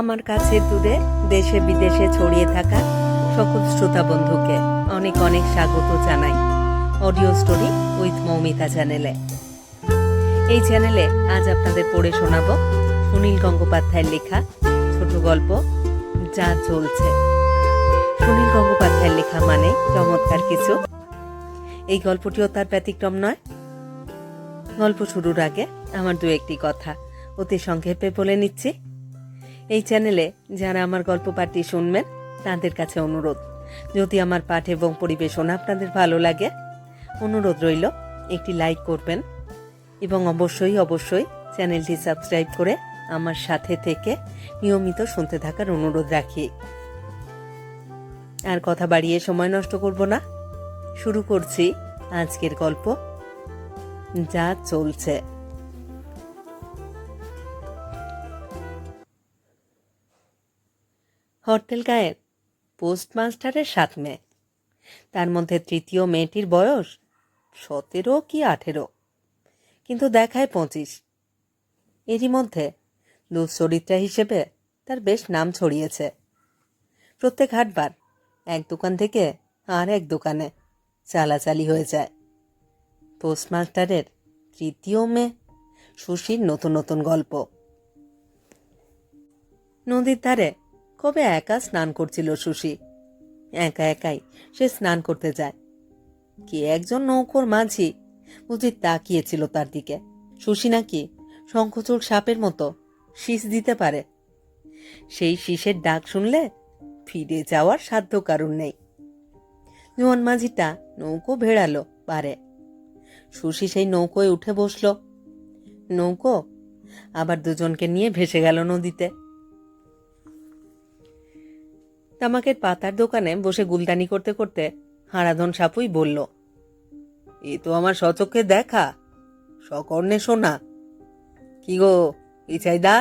আমার কাছে দূরে দেশে বিদেশে ছড়িয়ে থাকা সকল শ্রোতা বন্ধুকে অনেক অনেক স্বাগত জানাই। অডিও স্টোরি উইথ মৌমিতা চ্যানেলে। এই চ্যানেলে আজ আপনাদের পড়ে শোনাব সুনীল গঙ্গোপাধ্যায়ের লেখা ছোট গল্প, যা চলছে। সুনীল গঙ্গোপাধ্যায়ের লেখা মানে চমৎকার কিছু। এই গল্পটিও তার ব্যতিক্রম নয়। গল্প শুরুর আগে আমার দু একটি কথা অতি সংক্ষেপে বলে নিচ্ছি। এই চ্যানেলে যারা আমার গল্প পাঠটি শুনবেন, তাদের কাছে অনুরোধ। যদি আমার পাঠ এবং পরিবেশন আপনাদের ভালো লাগে, অনুরোধ রইল একটি লাইক করবেন এবং অবশ্যই অবশ্যই চ্যানেলটি সাবস্ক্রাইব করে আমার সাথে থেকে নিয়মিত শুনতে থাকার অনুরোধ রাখি। আর কথা বাড়িয়ে সময় নষ্ট করব না। শুরু করছি আজকের গল্প, যা চলছে। হরতেল গায়ের পোস্টমাস্টারের সাত মেয়ে তার মধ্যে তৃতীয় মেয়েটির বয়স সতেরো কি আঠেরো, কিন্তু দেখায় পঁচিশ। এরই মধ্যে দুশ্চরিত্রা হিসেবে তার বেশ নাম ছড়িয়েছে। প্রত্যেক হাটবার এক দোকান থেকে আর এক দোকানে চালাচালি হয়ে যায়। পোস্টমাস্টারের তৃতীয় মেয়ে সুশীর নতুন নতুন গল্প। নদীর ধারে কবে একা স্নান করছিল সুশি? একা একাই সে স্নান করতে যায়। কে একজন নৌকোর মাঝি? বুঝি তাকিয়েছিল তার দিকে। সুশি নাকি শঙ্খচূড় সাপের মতো শীষ দিতে পারে। সেই শীষের ডাক শুনলে ফিরে যাওয়ার সাধ্য কারণ নেই। জোয়ান মাঝিটা নৌকো ভেড়ালো পারে। সুশি সেই নৌকোয় উঠে বসল। নৌকো আবার দুজনকে নিয়ে ভেসে গেল নদীতে। তামাকের পাতার দোকানে বসে গুলদানি করতে করতে হারাধন সাপুই বলল, এ তো আমার সচক্ষে দেখা, সকর্ণে শোনা কি গো ইচাইদা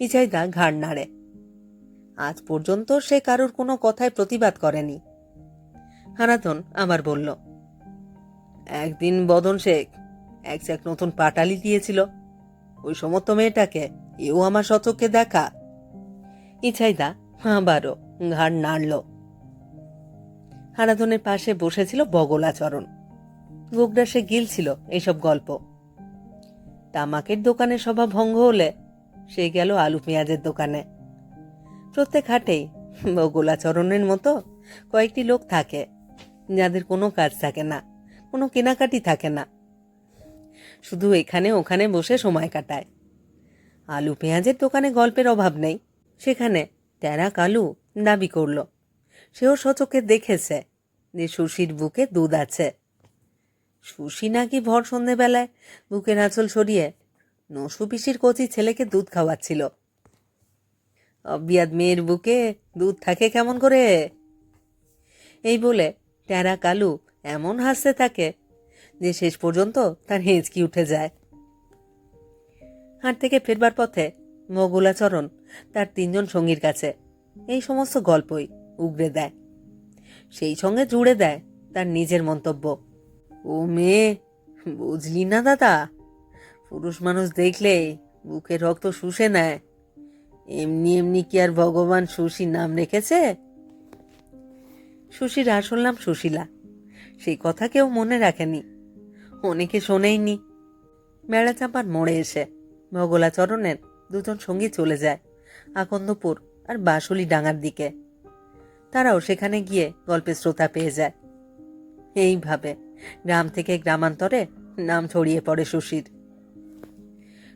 ইচাইদা ঘাড় নাড়ে। আজ পর্যন্ত সে কারোর কোনো কথায় প্রতিবাদ করেনি। হারাধন আবার বলল, একদিন বদন শেখ এক চাক নতুন পাটালি দিয়েছিল। ওই সমস্ত মেয়েটাকে এও আমার সচক্ষে দেখা। ইছাইদা আবারও ঘাড় নাড়ল। হারাধনের পাশে বসেছিল বগলাচরণ গোগ্রাসে গিলছিল এইসব গল্প। তামাকের দোকানে সভা ভঙ্গ হলে সে গেল আলু পেঁয়াজের দোকানে। প্রত্যেক হাটেই বগলাচরণের মতো কয়েকটি লোক থাকে, যাদের কোনো কাজ থাকে না, কোনো কেনাকাটি থাকে না। শুধু এখানে ওখানে বসে সময় কাটায়। আলু পেঁয়াজের দোকানে গল্পের অভাব নেই, সেখানে ট্যারা কালু দাবি করল। সেও সচকে দেখেছে যে সুশির বুকে দুধ আছে। সুশি নাকি ভর সন্ধেবেলায় বুকের আঁচল সরিয়ে নসু পিসির কচি ছেলেকে দুধ খাওয়াচ্ছিল। অবিয়াদ মেয়ের বুকে দুধ থাকে কেমন করে? এই বলে ট্যারা কালু এমন হাসতে থাকে যে শেষ পর্যন্ত তার হেঁচকি উঠে যায়। হাট থেকে ফেরবার পথে মগুলাচরণ তার তিনজন সঙ্গীর কাছে। এই সমস্ত গল্পই উগরে দেয়। সেই সঙ্গে জুড়ে দেয় তার নিজের মন্তব্য। ও মেয়ে, বুঝলি না দাদা? পুরুষ মানুষ দেখলে বুকে রক্ত শুষে নেয়। এমনি এমনি কি আর ভগবান সুশী নাম রেখেছে? সুশীর আসল নাম সুশীলা। সেই কথা কেউ মনে রাখেনি। অনেকে শোনেইনি। বেড়া চাপার মোড়ে এসে ভগলাচরণের দুজন সঙ্গী চলে যায়, আকন্দপুর আর বাসুলি ডাঙার দিকে। তারাও সেখানে গিয়ে গল্পের শ্রোতা পেয়ে যায়। এইভাবে গ্রাম থেকে গ্রামান্তরে নাম ছড়িয়ে পড়ে সুশীর।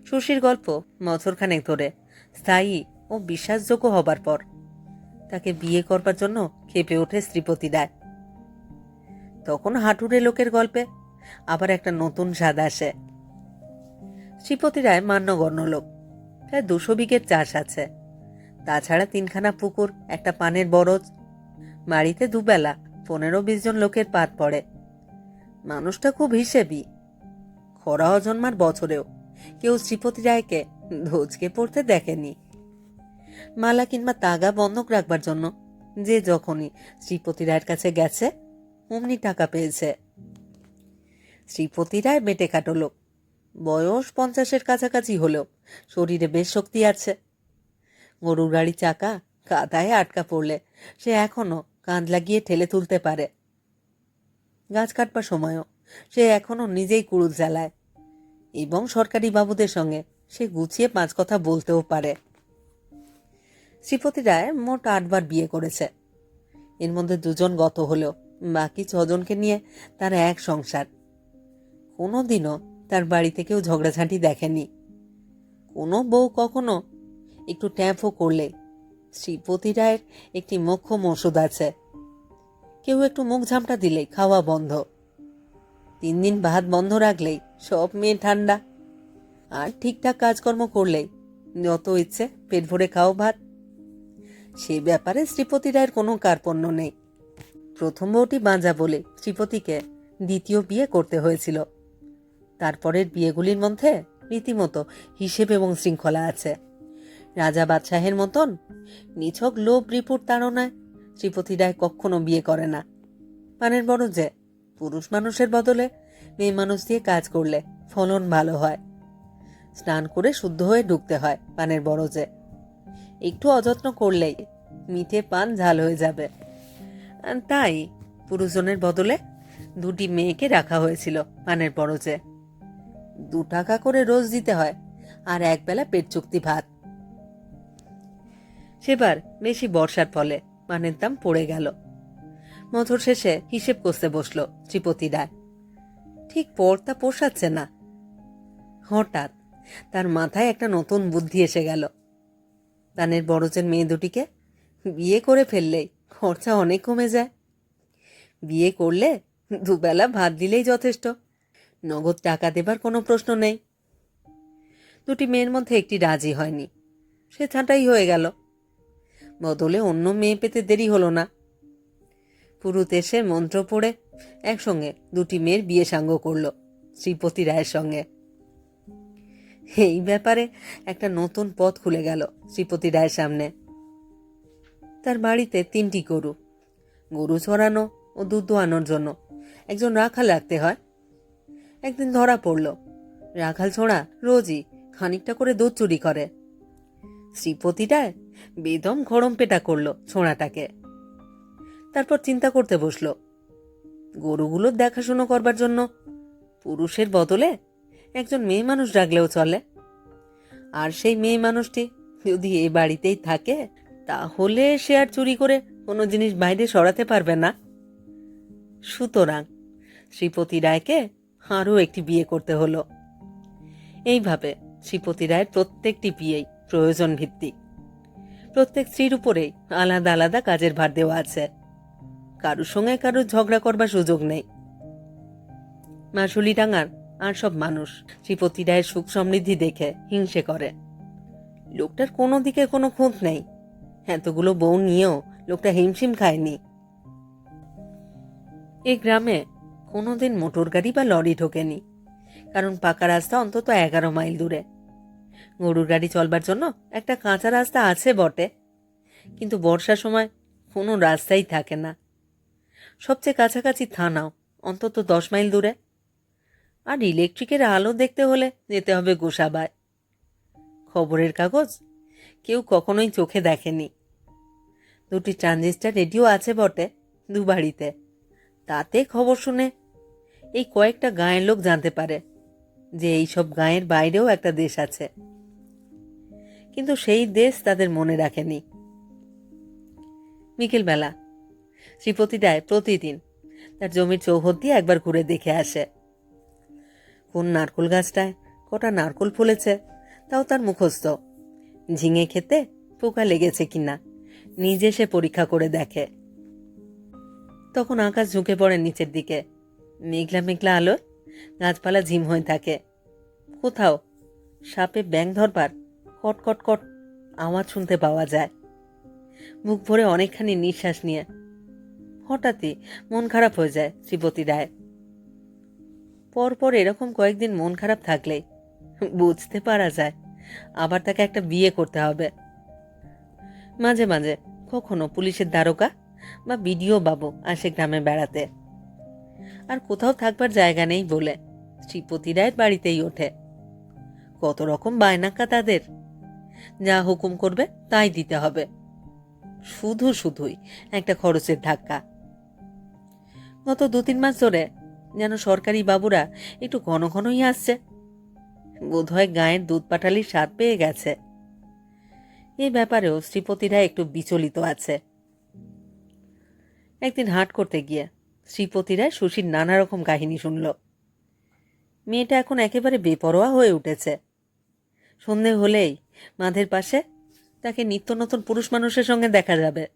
সুশীর গল্প বছরখানেক ধরে স্থায়ী ও বিশ্বাসযোগ্য হবার পর তাকে বিয়ে করবার জন্য খেপে ওঠে শ্রীপতি রায়। তখন হাঁটুরে লোকের গল্পে আবার একটা নতুন স্বাদ আসে। শ্রীপতি রায় মান্যগণ্য লোক। প্রায় দুশো বিঘের চাষ আছে। তাছাড়া তিনখানা পুকুর, একটা পানের বরজ। বাড়িতে দুবেলা পনেরো বিশ জন লোকের পাত পড়ে। মানুষটা খুব হিসেবি। খরা অজন্মার বছরেও কেউ শ্রীপতি রায়কে ধোজকে পড়তে দেখেনি। মালা কিংবা তাগা বন্ধক রাখবার জন্য যে যখনই শ্রীপতি রায়ের কাছে গেছে, অমনি টাকা পেয়েছে। শ্রীপতি রায় বেটে কাটো লোক। বয়স পঞ্চাশের কাছাকাছি হলেও শরীরে বেশ শক্তি আছে। গরুর গাড়ির চাকা কাদায় আটকা পড়লে সে এখনও কাঁধ লাগিয়ে ঠেলে তুলতে পারে। গাছ কাটবার সময়ও সে এখনও নিজেই কুড়ুল জ্বালায় এবং সরকারি বাবুদের সঙ্গে সে গুছিয়ে পাঁচ কথা বলতেও পারে। শ্রীপতি রায় মোট আটবার বিয়ে করেছে। এর মধ্যে দুজন গত হলেও বাকি ছজনকে নিয়ে তার এক সংসার। কোনো দিনও তার বাড়িতে কেউ ঝগড়াঝাঁটি দেখেনি। কোনো বউ কখনো একটু ট্যাপও করলে। শ্রীপতি রায়ের একটি মোক্ষম ওষুধ আছে। কেউ একটু মুখ ঝামটা দিলেই খাওয়া বন্ধ। তিন দিন ভাত বন্ধ রাখলেই সব মেয়ে ঠান্ডা। আর ঠিকঠাক কাজকর্ম করলেই যত ইচ্ছে পেট ভরে খাও ভাত। সে ব্যাপারে শ্রীপতি রায়ের কোনো কার্পণ্য নেই। প্রথম বউটি বাঁজা বলে শ্রীপতিকে দ্বিতীয় বিয়ে করতে হয়েছিল। তারপরের বিয়েগুলির মধ্যে রীতিমতো হিসেব এবং শৃঙ্খলা আছে। রাজা বাদশাহের মতন নিছক লোভ রিপুর তাড়নায় শ্রীপতি রায় কখনো বিয়ে করে না। পানের বড় যে পুরুষ মানুষের বদলে মেয়ে মানুষ দিয়ে কাজ করলে ফলন ভালো হয়। স্নান করে শুদ্ধ হয়ে ঢুকতে হয় পানের যে। একটু অযত্ন করলেই মিঠে পান ঝাল হয়ে যাবে। তাই পুরুষজনের বদলে দুটি মেয়েকে রাখা হয়েছিল পানের বড়জে দু টাকা করে রোজ দিতে হয়, আর একবেলা পেট চুক্তি ভাত। সেবার বেশি বর্ষার ফলে পানের দাম পড়ে গেল। মথর শেষে হিসেব করতে বসল শ্রীপতি রায় ঠিক পড়তা পোষাচ্ছে না। হঠাৎ তার মাথায় একটা নতুন বুদ্ধি এসে গেল। দানের বড়জের মেয়ে দুটিকে বিয়ে করে ফেললেই খরচা অনেক কমে যায়। বিয়ে করলে দুবেলা ভাত দিলেই যথেষ্ট। নগদ টাকা দেবার কোনো প্রশ্ন নেই। দুটি মেয়ের মধ্যে একটি রাজি হয়নি। সে ছাঁটাই হয়ে গেল। বদলে অন্য মেয়ে পেতে দেরি হলো না। পুরুত এসে মন্ত্র পড়ে একসঙ্গে দুটি মেয়ের বিয়ে সাঙ্গ করল শ্রীপতি রায়ের সঙ্গে। এই ব্যাপারে একটা নতুন পথ খুলে গেল শ্রীপতি রায়ের সামনে। তার বাড়িতে তিনটি গরু গরু ছড়ানো ও দুধ দোয়ানোর জন্য একজন রাখাল রাখতে হয় একদিন ধরা পড়ল। রাখাল ছোড়া রোজই খানিকটা করে দুধ চুরি করে। শ্রীপতিটায় বেদম ঘরম পেটা করল ছোঁড়াটাকে। তারপর চিন্তা করতে বসল। গরুগুলোর দেখাশুনো করবার জন্য পুরুষের বদলে একজন মেয়ে মানুষ ডাকলেও চলে। আর সেই মেয়ে মানুষটি যদি এ বাড়িতেই থাকে, তাহলে সে আর চুরি করে কোনো জিনিস বাইরে সরাতে পারবে না। সুতরাং শ্রীপতি রায়কে আরও একটি বিয়ে করতে হলো। এইভাবে শ্রীপতি রায়ের প্রত্যেকটি বিয়েই প্রয়োজন ভিত্তিক প্রত্যেক স্ত্রীর উপরেই আলাদা আলাদা কাজের ভার দেওয়া আছে। কারুর সঙ্গে কারুর ঝগড়া করবার সুযোগ নেই। মাসুলি ডাঙার আর সব মানুষ শ্রীপতি রায়ের সুখ সমৃদ্ধি দেখে হিংসে করে। লোকটার কোনো দিকে কোনো খুঁত নেই। এতগুলো বউ নিয়েও লোকটা হিমশিম খায়নি। এই গ্রামে কোনোদিন মোটর গাড়ি বা লরি ঢোকেনি, কারণ পাকা রাস্তা অন্তত এগারো মাইল দূরে। গরুর গাড়ি চলবার জন্য একটা কাঁচা রাস্তা আছে বটে, কিন্তু বর্ষার সময় কোনো রাস্তাই থাকে না। সবচেয়ে কাছাকাছি থানাও, অন্তত দশ মাইল দূরে। আর ইলেকট্রিকের আলো দেখতে হলে যেতে হবে গোসাবায়। খবরের কাগজ কেউ কখনোই চোখে দেখেনি। দুটি ট্রানজিস্টার রেডিও আছে বটে দু বাড়িতে তাতে খবর শুনে এই কয়েকটা গাঁয়ের লোক জানতে পারে যে এই সব গাঁয়ের বাইরেও একটা দেশ আছে। কিন্তু সেই দেশ তাদের মনে রাখেনি। বিকেলবেলা শ্রীপতি রায় প্রতিদিন তার জমির চৌহদ দিয়ে একবার ঘুরে দেখে আসে। কোন নারকোল গাছটায় কটা নারকোল ফুলেছে তাও তার মুখস্থ। ঝিঙে খেতে পোকা লেগেছে কিনা নিজে সে পরীক্ষা করে দেখে। তখন আকাশ ঝুঁকে পড়ে নিচের দিকে। মেঘলা মেঘলা আলো গাছপালা ঝিম হয়ে থাকে। কোথাও সাপে ব্যাং ধরবার কট কট কট আওয়াজ শুনতে পাওয়া যায়। মুখ ভরে অনেকখানি নিঃশ্বাস নিয়ে হঠাৎই মন খারাপ হয়ে যায় শ্রীপতি রায়। পরপর এরকম কয়েকদিন মন খারাপ থাকলেই বুঝতে পারা যায় আবার তাকে একটা বিয়ে করতে হবে। মাঝে মাঝে কখনো পুলিশের দ্বারকা বা বিডিও বাবু আসে গ্রামে বেড়াতে। আর কোথাও থাকবার জায়গা নেই বলে শ্রীপতি রায়ের বাড়িতেই ওঠে। কত রকম বায়নাক্কা তাদের। যা হুকুম করবে তাই দিতে হবে। শুধু শুধুই একটা খরচের ধাক্কা। গত দু তিন মাস ধরে যেন সরকারি বাবুরা একটু ঘন ঘনই আসছে। বোধহয় গায়ের দুধ পাটালির স্বাদ পেয়ে গেছে। এই ব্যাপারেও শ্রীপতিরা একটু বিচলিত আছে। একদিন হাট করতে গিয়ে শ্রীপতিরা সুশীর নানা রকম কাহিনী শুনল। মেয়েটা এখন একেবারে বেপরোয়া হয়ে উঠেছে। সন্ধে হলেই মাধের পাশে তাকে নিত্য নতুন পুরুষ মানুষের সঙ্গে দেখা যাবে।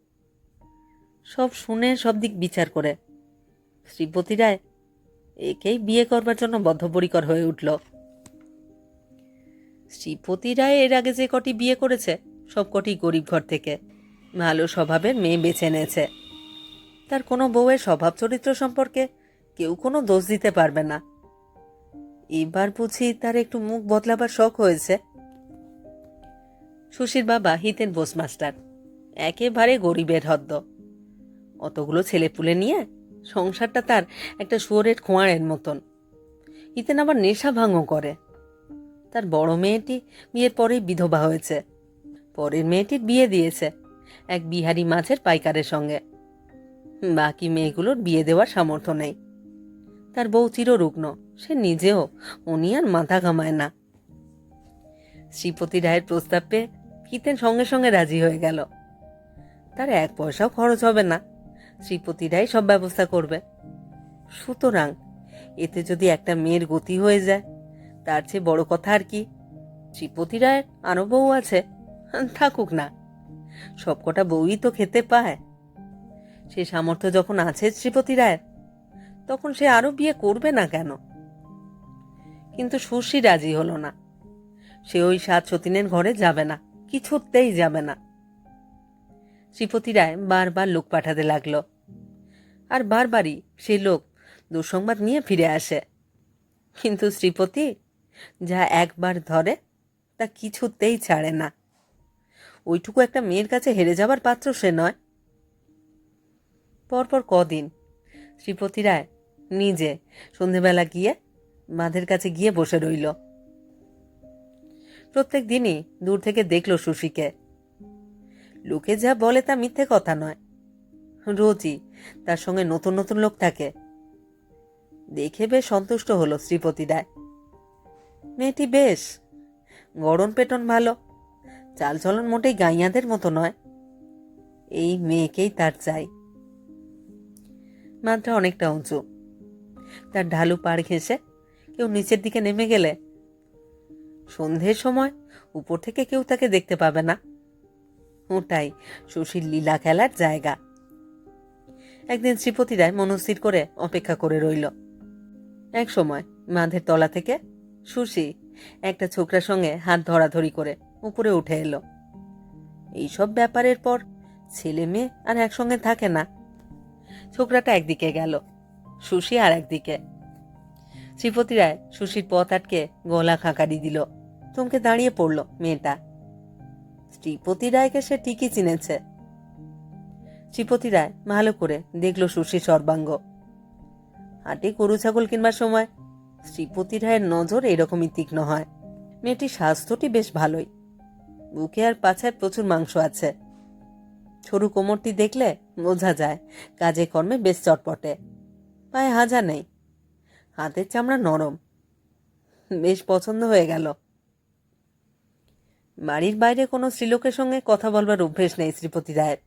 সব শুনে সব দিক বিচার করে। শ্রীপতি রায় একেই বিয়ে করবার জন্য বদ্ধপরিকর হয়ে উঠল। শ্রীপতি রায় এর আগে যে কটি বিয়ে করেছে, সব কটি গরিব ঘর থেকে। ভালো স্বভাবের মেয়ে বেছে নিয়েছে তার কোনো বউয়ের স্বভাব চরিত্র সম্পর্কে কেউ কোনো দোষ দিতে পারবে না। এবার বুঝি তার একটু মুখ বদলাবার শখ হয়েছে। সুশীর বাবা হিতেন বোসমাস্টার, একেবারে গরিবের হদ্দ। অতগুলো ছেলে পুলে নিয়ে সংসারটা তার একটা শুয়োরের খোঁয়ারের মতন। হিতেন আবার নেশা ভাঙও করে। তার বড় মেয়েটি বিয়ের পরেই বিধবা হয়েছে। পরের মেয়েটির বিয়ে দিয়েছে এক বিহারি মাছের পাইকারের সঙ্গে। বাকি মেয়েগুলোর বিয়ে দেওয়ার সামর্থ্য নেই। তার বউ চিররুগ্ন, সে নিজেও উনি আর মাথা ঘামায় না। শ্রীপতি রায়ের প্রস্তাব পেয়ে হিতেন সঙ্গে সঙ্গে রাজি হয়ে গেল। তার এক পয়সাও খরচ হবে না। শ্রীপতি রায় সব ব্যবস্থা করবে। সুতরাং এতে যদি একটা মেয়ের গতি হয়ে যায়, তার চেয়ে বড় কথা আর কি? শ্রীপতি রায়ের আরও বউ আছে। থাকুক না। সবকটা বউই তো খেতে পায়। সে সামর্থ্য যখন আছে শ্রীপতি রায়ের তখন সে আরও বিয়ে করবে না কেন? কিন্তু সুশী রাজি হলো না। সে ওই সাত সতীনের ঘরে যাবে না, কিছুতেই যাবে না। শ্রীপতি রায় বারবার লোক পাঠাতে লাগল। আর বারবারই সেই লোক দুঃসংবাদ নিয়ে ফিরে আসে। কিন্তু শ্রীপতি যা একবার ধরে, তা কিছুতেই ছাড়ে না। ওইটুকু একটা মেয়ের কাছে হেরে যাবার পাত্র সে নয়। পরপর কদিন। শ্রীপতি রায় নিজে সন্ধেবেলা গিয়ে বাঁধের কাছে গিয়ে বসে রইল। প্রত্যেক দিনই দূর থেকে দেখল সুশীকে লোকে যা বলে তা মিথ্যে কথা নয়। রোজই তার সঙ্গে নতুন নতুন লোক থাকে। দেখে বেশ সন্তুষ্ট হলো শ্রীপতি রায়। মেয়েটি বেশ গড়ন পেটন ভালো, চালচলন মোটেই গাইয়াদের মতো নয়। এই মেয়েকেই তার চাই। মাত্রা অনেকটা উঁচু। তার ঢালু পাড় ঘেঁষে কেউ নিচের দিকে নেমে গেলে। সন্ধ্যের সময় উপর থেকে কেউ তাকে দেখতে পাবে না। ওটাই সুশীল লীলা খেলার জায়গা। একদিন শ্রীপতি রায় মনস্থির করে অপেক্ষা করে রইল। এক সময় মাধের তলা থেকে সুশি একটা ছোকরার সঙ্গে হাত ধরাধরি করে উপরে উঠে এলো। এইসব ব্যাপারের পর ছেলে মেয়ে আর একসঙ্গে থাকে না। ছোকরাটা একদিকে গেল সুশি আর একদিকে। শ্রীপতি রায় সুশির পথ আটকে গলা খাঁকারি দিল চমকে দাঁড়িয়ে পড়ল মেয়েটা। শ্রীপতি রায়কে সে ঠিকই চিনেছে। শ্রীপতি রায় ভালো করে দেখল সুশির সর্বাঙ্গ। হাটে গরু, ছাগল কিনবার সময় শ্রীপতি রায়ের নজর এরকমই তীক্ষ্ণ হয়। মেয়েটির স্বাস্থ্যটি বেশ ভালোই। বুকে আর পাছায় প্রচুর মাংস আছে। সরু কোমরটি দেখলে বোঝা যায় কাজে কর্মে বেশ চটপটে। পায়ে হাজা নেই। হাতের চামড়া নরম। বেশ পছন্দ হয়ে গেল। বাড়ির বাইরে কোনো স্ত্রীলোকের সঙ্গে কথা বলবার অভ্যেস নেই শ্রীপতি রায়ের।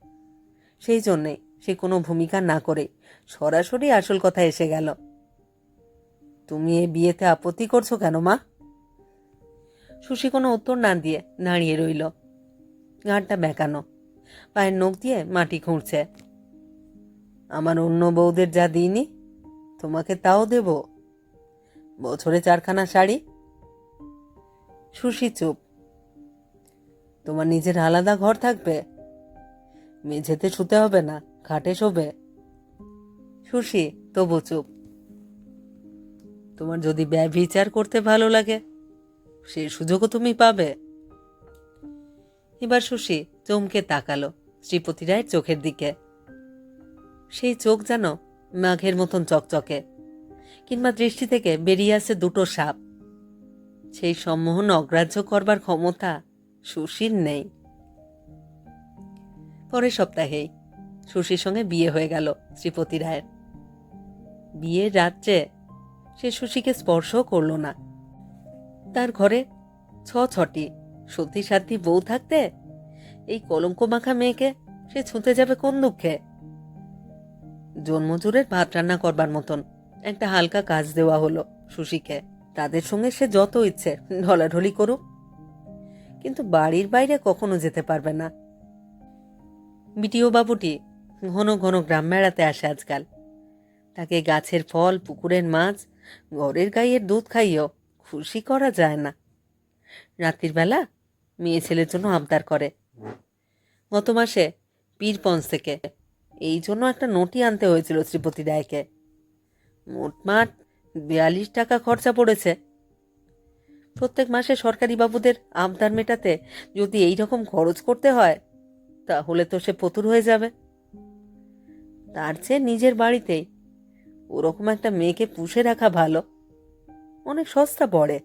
সেই জন্যেই সে কোনো ভূমিকা না করে সরাসরি আসল কথা এসে গেল। তুমি এ বিয়েতে আপত্তি করছ কেন, মা? সুশি কোনো উত্তর না দিয়ে দাঁড়িয়ে রইল। ঘাটটা বেঁকানো। পায়ের নখ দিয়ে মাটি খুঁড়ছে। আমার অন্য বউদের যা দিইনি, তোমাকে তাও দেব। বছরে চারখানা শাড়ি। সুশি চুপ। তোমার নিজের আলাদা ঘর থাকবে। মেঝেতে শুতে হবে না, খাটে শোবে। সুশি, তবু চুপ। তোমার যদি ব্যভিচার করতে ভালো লাগে, সে সুযোগও তুমি পাবে। এবার সুশি চমকে তাকালো শ্রীপতি রায়ের চোখের দিকে। সেই চোখ যেন মাঘের মতন চকচকে, কিংবা দৃষ্টি থেকে বেরিয়ে আসে দুটো সাপ। সেই সম্মোহন অগ্রাহ্য করবার ক্ষমতা সুশীর নেই। পরের সপ্তাহেই সুশীর সঙ্গে বিয়ে হয়ে গেল শ্রীপতি রায়ের। বিয়ের রাত্রে সে সুশীকে স্পর্শও করল না। তার ঘরে ছ ছটি সত্যি সাধ্যি বউ থাকতে এই কলঙ্ক মাখা মেয়েকে সে ছুঁতে যাবে কোন দুঃখে? জন্মজুরের ভাত রান্না করবার মতন একটা হালকা কাজ দেওয়া হলো সুশীকে। তাদের সঙ্গে সে যত ইচ্ছে ঢলাঢলি করুক। কিন্তু বাড়ির বাইরে কখনো যেতে পারবে না। বিটিও বাবুটি ঘন ঘন গ্রাম বেড়াতে আসে আজকাল। তাকে গাছের ফল, পুকুরের মাছ, ঘরের গাইয়ের দুধ খাইয়েও খুশি করা যায় না। রাত্রির বেলা মেয়ে ছেলের জন্য আবদার করে। গত মাসে পীরপঞ্চ থেকে। এই জন্য একটা নোটি আনতে হয়েছিল শ্রীপতি রায়কে। মোটমাট বিয়াল্লিশ টাকা খরচা পড়েছে। প্রত্যেক মাসে সরকারি বাবুদের আবদার মেটাতে যদি এই রকম খরচ করতে হয়, তাহলে তো সে পতুর হয়ে যাবে। তার চেয়ে নিজের বাড়িতেই ওরকম একটা মেয়েকে পুষে রাখা ভালো। অনেক সস্তা পড়ে।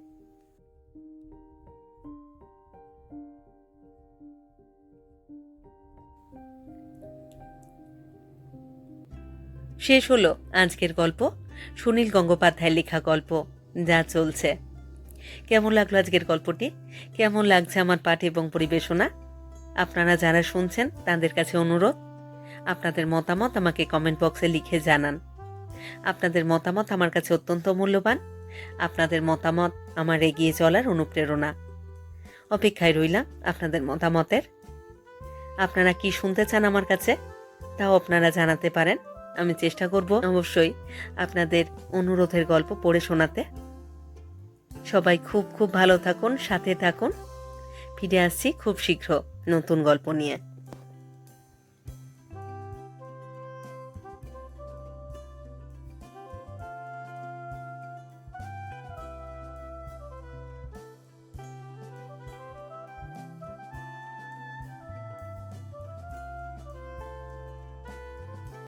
শেষ হলো আজকের গল্প, সুনীল গঙ্গোপাধ্যায়ের লেখা গল্প, যা চলছে। কেমন লাগল আজকের গল্পটি? কেমন লাগছে আমার পাঠ এবং পরিবেশনা? আপনারা যারা শুনছেন, তাদের কাছে অনুরোধ, আপনাদের মতামত আমাকে কমেন্ট বক্সে লিখে জানান। আপনাদের মতামত আমার কাছে অত্যন্ত মূল্যবান। আপনাদের মতামত আমার এগিয়ে চলার অনুপ্রেরণা। অপেক্ষায় রইলাম আপনাদের মতামতের। আপনারা কি শুনতে চান আমার কাছে, তাও আপনারা জানাতে পারেন। আমি চেষ্টা করব অবশ্যই আপনাদের অনুরোধের গল্প পড়ে শোনাতে। সবাই খুব খুব ভালো থাকুন, সাথে থাকুন। ফিরে আসছি খুব শীঘ্র নতুন গল্প নিয়ে।